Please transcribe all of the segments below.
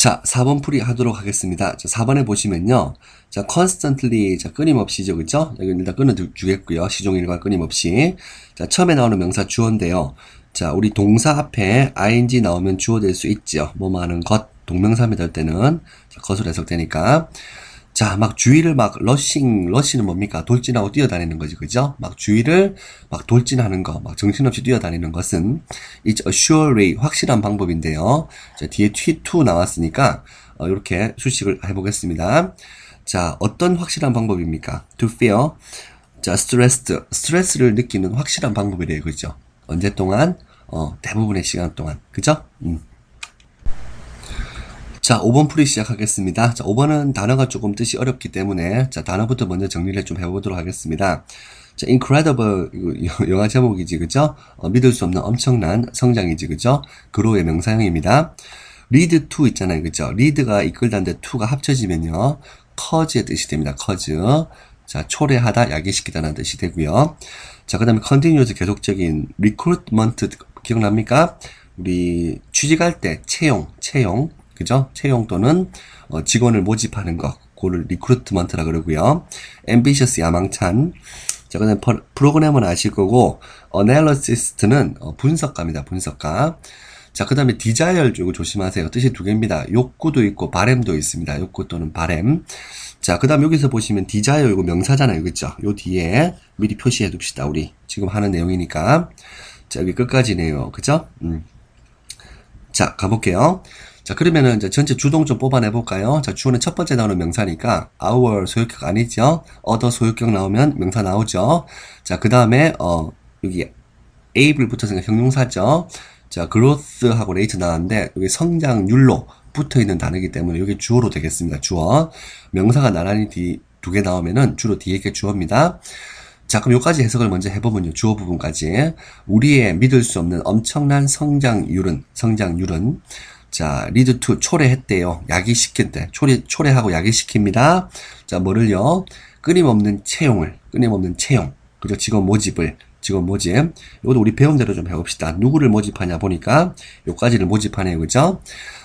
자, 4번 풀이 하도록 하겠습니다. 자, 4번에 보시면요. 자, constantly, 자, 끊임없이죠. 그죠? 여기 일단 끊어주겠고요. 시종일관 끊임없이. 자, 처음에 나오는 명사 주어인데요. 자, 우리 동사 앞에 ing 나오면 주어 될 수 있죠. 뭐뭐 하는 것, 동명사미 될 때는. 자, 것으로 해석되니까. 자, 막 주위를 막 러싱, 러시는 뭡니까? 돌진하고 뛰어다니는 거지, 그죠? 막 주위를 막 돌진하는 거, 막 정신없이 뛰어다니는 것은 it's a sure way, 확실한 방법인데요. 자, 뒤에 t2 나왔으니까 어, 이렇게 수식을 해보겠습니다. 자, 어떤 확실한 방법입니까? to feel, 자, stressed, 스트레스를 느끼는 확실한 방법이래요, 그죠? 언제 동안? 어, 대부분의 시간 동안, 그죠? 음. 자, 5번 풀이 시작하겠습니다. 자, 5번은 단어가 조금 뜻이 어렵기 때문에 자, 단어부터 먼저 정리를 좀 해보도록 하겠습니다. 자, incredible 영화 제목이지, 그죠? 어, 믿을 수 없는 엄청난 성장이지, 그죠? 그로의 명사형입니다. lead to 있잖아요, 그죠? lead가 이끌다인데 to가 합쳐지면요, cause의 뜻이 됩니다. cause. 자, 초래하다, 야기시키다는 뜻이 되고요. 자, 그 다음에 continuous 계속적인 recruitment 기억납니까? 우리 취직할 때 채용, 채용. 그죠? 채용 또는 어, 직원을 모집하는 것. 그를 리크루트먼트라 그러고요. ambitious 야망찬. 자, 그다음 프로그램은 아실 거고 analysist는 어, 분석가입니다. 분석가. 자, 그 다음에 desire 이거 조심하세요. 뜻이 두 개입니다. 욕구도 있고 바램도 있습니다. 욕구 또는 바램. 자, 그 다음 여기서 보시면 desire 이거 명사잖아요. 그죠? 요 뒤에 미리 표시해 둡시다. 우리 지금 하는 내용이니까. 자, 여기 끝까지네요. 그죠? 음. 자, 가볼게요. 자, 그러면은 이제 전체 주동 좀 뽑아내 볼까요? 자, 주어는 첫 번째 나오는 명사니까 our 소유격 아니죠? other 소유격 나오면 명사 나오죠? 자, 그 다음에 어 여기 able을 붙어서 형용사죠? 자, growth하고 rate 나왔는데 여기 성장률로 붙어 있는 단어이기 때문에 여기 주어로 되겠습니다. 주어. 명사가 나란히 뒤, 두 개 나오면은 주로 뒤에 게 주어입니다. 자, 그럼 여기까지 해석을 먼저 해보면요. 주어 부분까지. 우리의 믿을 수 없는 엄청난 성장률은, 성장률은, 자, 리드 투 초래했대요. 야기시킨 때. 초래, 초래하고 야기시킵니다. 자, 뭐를요? 끊임없는 채용을, 끊임없는 채용. 그죠? 직원 모집을, 직원 모집. 이것도 우리 배운 대로 좀 해봅시다. 누구를 모집하냐 보니까 요까지를 모집하네요. 그죠?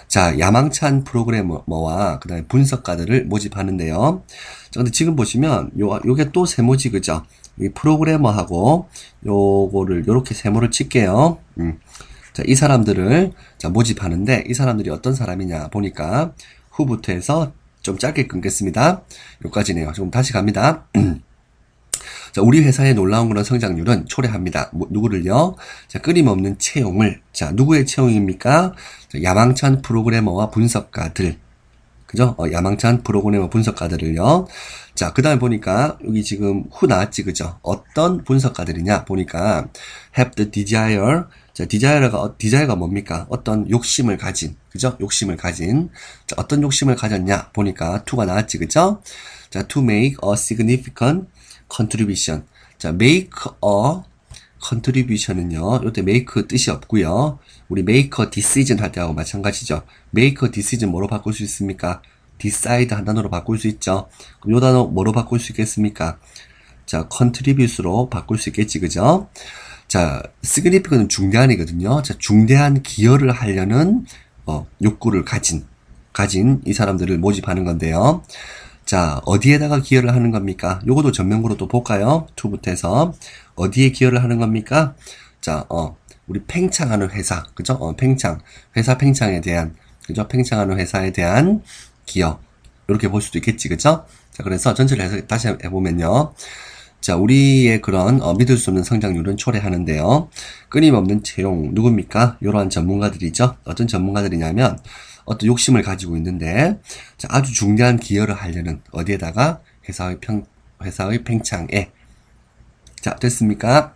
자, 야망찬 프로그래머와 그 다음에 분석가들을 모집하는데요. 자, 근데 지금 보시면 요, 요게 또 세모지, 그죠? 이 프로그래머하고 요거를 요렇게 세모를 칠게요. 음. 자, 이 사람들을 자, 모집하는데 이 사람들이 어떤 사람이냐 보니까 후부터 해서 좀 짧게 끊겠습니다. 여기까지네요. 조금 다시 갑니다. 자, 우리 회사의 놀라운 그런 성장률은 초래합니다. 뭐, 누구를요? 자, 끊임없는 채용을. 자, 누구의 채용입니까? 자, 야망찬 프로그래머와 분석가들. 그죠? 어, 야망찬 프로그래머 분석가들을요. 자, 그 다음에 보니까, 여기 지금 후 나왔지, 그죠? 어떤 분석가들이냐? 보니까, have the desire, 자, 디자이어가, 디자이어가 뭡니까? 어떤 욕심을 가진, 그죠? 욕심을 가진. 자, 어떤 욕심을 가졌냐? 보니까 to가 나왔지, 그죠? 자, to make a significant contribution. 자, make a contribution은요, 요때 make 뜻이 없고요 우리 a decision 할 때하고 마찬가지죠. a decision 뭐로 바꿀 수 있습니까? decide 한 단어로 바꿀 수 있죠. 그럼 요 단어 뭐로 바꿀 수 있겠습니까? 자, contribute로 바꿀 수 있겠지, 그죠? 자, significant은 중대한이거든요. 자, 중대한 기여를 하려는 어, 욕구를 가진 가진 이 사람들을 모집하는 건데요. 자, 어디에다가 기여를 하는 겁니까? 요것도 전면구로 또 볼까요? 투부터 해서 어디에 기여를 하는 겁니까? 자, 어, 우리 팽창하는 회사, 그죠? 어, 팽창, 회사 팽창에 대한, 그죠? 팽창하는 회사에 대한 기여. 이렇게 볼 수도 있겠지, 그죠? 자, 그래서 전체를 해서 다시 해보면요. 자, 우리의 그런 어, 믿을 수 없는 성장률은 초래하는데요. 끊임없는 채용 누굽니까? 이러한 전문가들이죠. 어떤 전문가들이냐면 어떤 욕심을 가지고 있는데 자, 아주 중대한 기여를 하려는 어디에다가 회사의 평 회사의 팽창에 자 됐습니까?